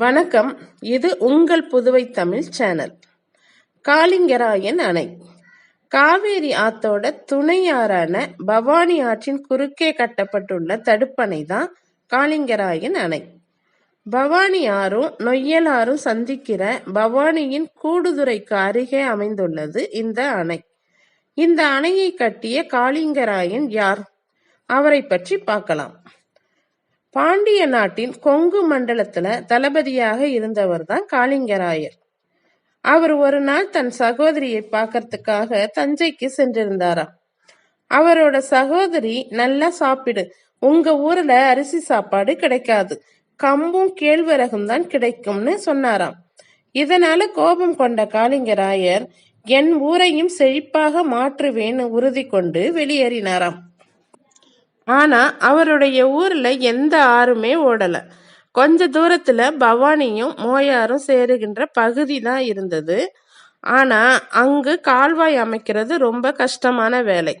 வணக்கம். இது உங்கள் புதுவை தமிழ் சேனல். காளிங்கராயன் அணை. காவேரி ஆத்தோட துணையாறான பவானி ஆற்றின் குறுக்கே கட்டப்பட்டுள்ள தடுப்பணை தான் காளிங்கராயன் அணை. பவானி ஆறும் நொய்யல் ஆறும் சந்திக்கிற பவானியின் கூடுதுறைக்கு அருகே அமைந்துள்ளது இந்த அணை. இந்த அணையை கட்டிய காளிங்கராயன் யார்? அவரை பற்றி பார்க்கலாம். பாண்டிய நாட்டின் கொங்கு மண்டலத்துல தளபதியாக இருந்தவர் தான் காளிங்கராயர். அவர் ஒரு நாள் தன் சகோதரியை பார்க்கறதுக்காக தஞ்சைக்கு சென்றிருந்தாராம் அவரோட சகோதரி நல்லா சாப்பிடு. உங்க ஊர்ல அரிசி சாப்பாடு கிடைக்காது. கம்பும் கேழ்வரகும் தான் கிடைக்கும்னு சொன்னாராம். இதனால கோபம் கொண்ட காளிங்கராயர் என் ஊரையும் செழிப்பாக மாற்றுவேன்னு உறுதி கொண்டு வெளியேறினாராம். ஆனா அவருடைய ஊர்ல எந்த ஆறுமே ஓடல. கொஞ்ச தூரத்துல பவானியும் மோயாரும் சேருகின்ற பகுதி தான் இருந்தது. ஆனா அங்கு கால்வாய் அமைக்கிறது ரொம்ப கஷ்டமான வேலை.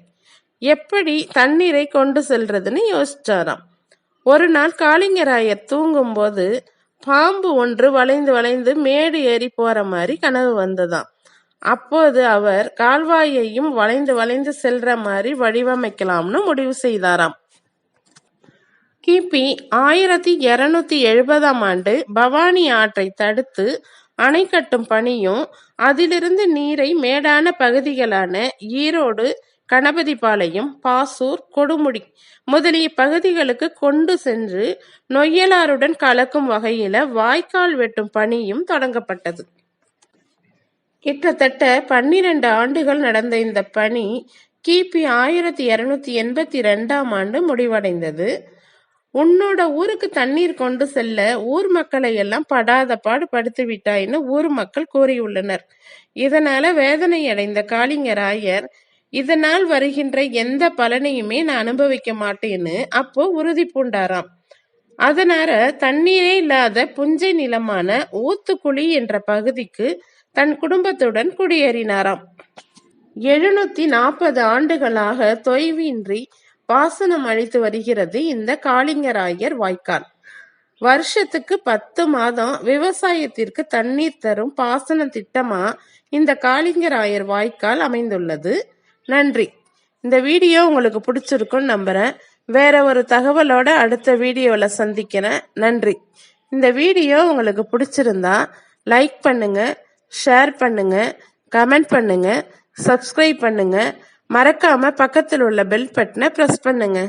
எப்படி தண்ணீரை கொண்டு செல்றதுன்னு யோசிச்சாராம். ஒரு நாள் காளிங்கராயர் தூங்கும்போது பாம்பு ஒன்று வளைந்து வளைந்து மேடு ஏறி போற மாதிரி கனவு வந்ததாம். அப்போது அவர் கால்வாயையும் வளைந்து வளைந்து செல்ற மாதிரி வடிவமைக்கலாம்னு முடிவு செய்தாராம். கிபி ஆயிரத்தி இருநூத்தி எழுபதாம் ஆண்டு பவானி ஆற்றை தடுத்து அணை கட்டும் பணியும் அதிலிருந்து நீரை மேடான பகுதிகளான ஈரோடு கணபதிபாளையம் பாசூர் கொடுமுடி முதலிய பகுதிகளுக்கு கொண்டு சென்று நொய்யலாருடன் கலக்கும் வகையில வாய்க்கால் வெட்டும் பணியும் தொடங்கப்பட்டது. கிட்டத்தட்ட பன்னிரண்டு ஆண்டுகள் நடந்த இந்த பணி கிபி ஆயிரத்தி இருநூத்தி எண்பத்தி ரெண்டாம் ஆண்டு முடிவடைந்தது. உன்னோட ஊருக்கு தண்ணீர் கொண்டு செல்ல ஊர் மக்களை எல்லாம் படாத பாடு படுத்து விட்டாயின்னு ஊர் மக்கள் கூறியுள்ளனர். இதனால வேதனை அடைந்த காளிங்கராயர் இதனால் வருகின்ற எந்த பலனையுமே நான் அனுபவிக்க மாட்டேன்னு அப்போ உறுதி பூண்டாராம். அதனால தண்ணீரே இல்லாத புஞ்சை நிலமான ஊத்துக்குழி என்ற பகுதிக்கு தன் குடும்பத்துடன் குடியேறினாராம். எழுநூத்தி நாற்பது ஆண்டுகளாக தொய்வின்றி பாசனம் அளித்து வருகிறது இந்த காளிங்கராயர் வாய்க்கால். வருஷத்துக்கு பத்து மாதம் விவசாயத்திற்கு தண்ணீர் தரும் பாசன திட்டமா இந்த காளிங்கராயர் வாய்க்கால் அமைந்துள்ளது? நன்றி. இந்த வீடியோ உங்களுக்கு பிடிச்சிருக்குன்னு நம்புறேன். வேற ஒரு தகவலோட அடுத்த வீடியோவில் சந்திக்கிறேன். நன்றி. இந்த வீடியோ உங்களுக்கு பிடிச்சிருந்தா லைக் பண்ணுங்க ஷேர் பண்ணுங்க கமெண்ட் பண்ணுங்க சப்ஸ்கிரைப் பண்ணுங்க. மறக்காம பக்கத்தில் உள்ள பெல் பட்டனை ப்ரெஸ் பண்ணுங்க.